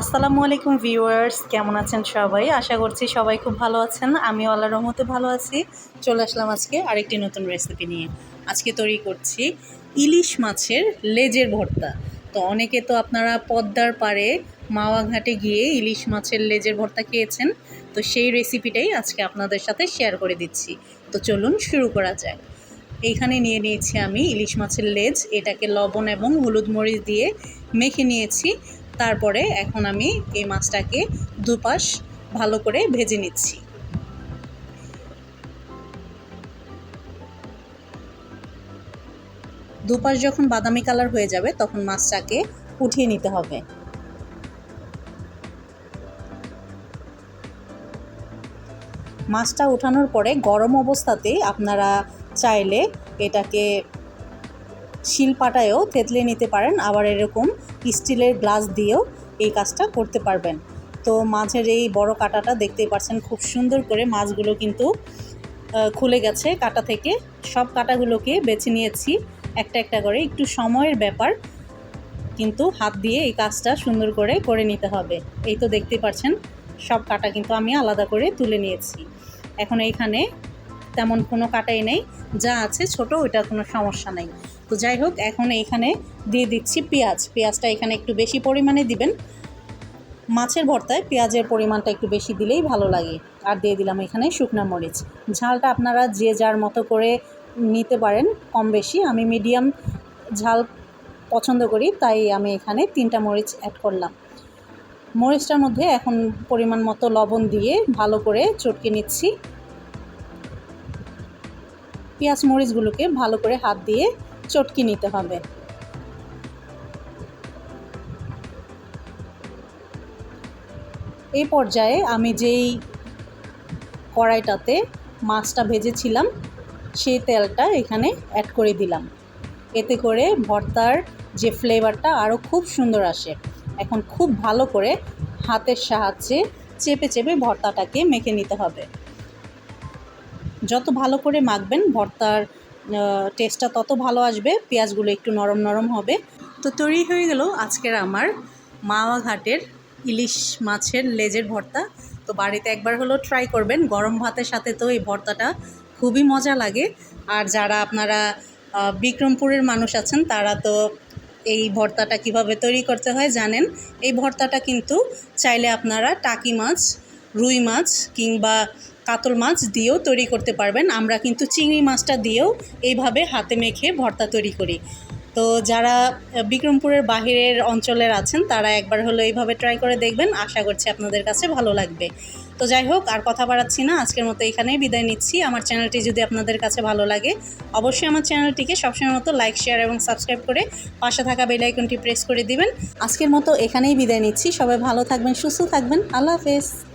আসসালামু আলাইকুম ভিউয়ার্স, কেমন আছেন সবাই? আশা করছি সবাই খুব ভালো আছেন। আমিও আল্লাহর রহমতে ভালো আছি। চলে আসলাম আজকে আরেকটি নতুন রেসিপি নিয়ে। আজকে তৈরি করছি ইলিশ মাছের লেজের ভর্তা। তো অনেকে তো আপনারা পদ্মার পাড়ে মাওয়াঘাটে গিয়ে ইলিশ মাছের লেজের ভর্তা খেয়েছেন। তো সেই রেসিপিটাই আজকে আপনাদের সাথে শেয়ার করে দিচ্ছি। তো চলুন শুরু করা যায় এইখানে নিয়ে নিয়েছি আমি ইলিশ মাছের লেজ। এটাকে লবণ এবং হলুদ মরিচ দিয়ে মেখে নিয়েছি। তারপরে এখন আমি এই মাছটাকে দুপাশ ভালো করে ভেজে নিচ্ছি। দুপাশ যখন বাদামি কালার হয়ে যাবে, তখন মাছটাকে উঠিয়ে নিতে হবে। মাছটা উঠানোর পরে গরম অবস্থাতেই আপনারা চাইলে এটাকে শিলপাটায়ও থেতলে নিতে পারেন, আবার এরকম স্টিলের গ্লাস দিয়েও এই কাজটা করতে পারবেন। তো মাছের এই বড় কাঁটাটা দেখতেই পাচ্ছেন, খুব সুন্দর করে মাছগুলো কিন্তু খুলে গেছে কাটা থেকে। সব কাটাগুলোকে বেছে নিয়েছি, একটা একটা করে। একটু সময়ের ব্যাপার, কিন্তু হাত দিয়ে এই কাজটা সুন্দর করে করে নিতে হবে। এই তো দেখতেই পাচ্ছেন, সব কাটা কিন্তু আমি আলাদা করে তুলে নিয়েছি। এখন এইখানে তেমন কোনো কাটাই নেই, যা আছে ছোট, ওইটার কোনো সমস্যা নেই। তো যাই হোক, এখন এইখানে দিয়ে দিচ্ছি পেঁয়াজ। পেঁয়াজটা এখানে একটু বেশি পরিমাণে দিবেন। মাছের ভর্তায় পেঁয়াজের পরিমাণটা একটু বেশি দিলেই ভালো লাগে। আর দিয়ে দিলাম এখানে শুকনা মরিচ। ঝালটা আপনারা যে যার মতো করে নিতে পারেন, কম বেশি। আমি মিডিয়াম ঝাল পছন্দ করি, তাই আমি এখানে তিনটা মরিচ অ্যাড করলাম। মরিচটার মধ্যে এখন পরিমাণ মতো লবণ দিয়ে ভালো করে চটকে নিচ্ছি। পেঁয়াজ মরিচগুলোকে ভালো করে হাত দিয়ে চটকে নিতে হবে। এই পর্যায়ে আমি যেই কড়াইটাতে মাছটা ভেজেছিলাম, সেই তেলটা এখানে অ্যাড করে দিলাম। এতে করে ভর্তার যে ফ্লেভারটা আরও খুব সুন্দর আসে। এখন খুব ভালো করে হাতের সাহায্যে চেপে চেপে ভর্তাটাকে মেখে নিতে হবে। যত ভালো করে মাখবেন, ভর্তার টেস্টটা তত ভালো আসবে, পেঁয়াজগুলো একটু নরম নরম হবে। তো তৈরি হয়ে গেল আজকের আমার মাওয়া ঘাটের ইলিশ মাছের লেজের ভর্তা। তো বাড়িতে একবার হলেও ট্রাই করবেন, গরম ভাতের সাথে তো এই ভর্তাটা খুবই মজা লাগে। আর যারা আপনারা বিক্রমপুরের মানুষ আছেন, তারা তো এই ভর্তাটা কীভাবে তৈরি করতে হয় জানেন। এই ভর্তাটা কিন্তু চাইলে আপনারা টাকি মাছ রুই মাছ কিংবা কাতল মাছ দিয়েও তৈরি করতে পারবেন। আমরা কিন্তু চিংড়ি মাছটা দিয়েও এইভাবে হাতে মেখে ভর্তা তৈরি করি। তো যারা বিক্রমপুরের বাহিরের অঞ্চলের আছেন, তারা একবার হলো এইভাবে ট্রাই করে দেখবেন। আশা করছি আপনাদের কাছে ভালো লাগবে। তো যাই হোক, আর কথা বাড়াচ্ছি না। আজকের মতো এখানেই বিদায় নিচ্ছি। আমার চ্যানেলটি যদি আপনাদের কাছে ভালো লাগে, অবশ্যই আমার চ্যানেলটিকে সবসময় মতো লাইক শেয়ার এবং সাবস্ক্রাইব করে পাশে থাকা বেল আইকনটি প্রেস করে দিবেন। আজকের মতো এখানেই বিদায় নিচ্ছি। সবাই ভালো থাকবেন, সুস্থ থাকবেন। আল্লাহ হাফেজ।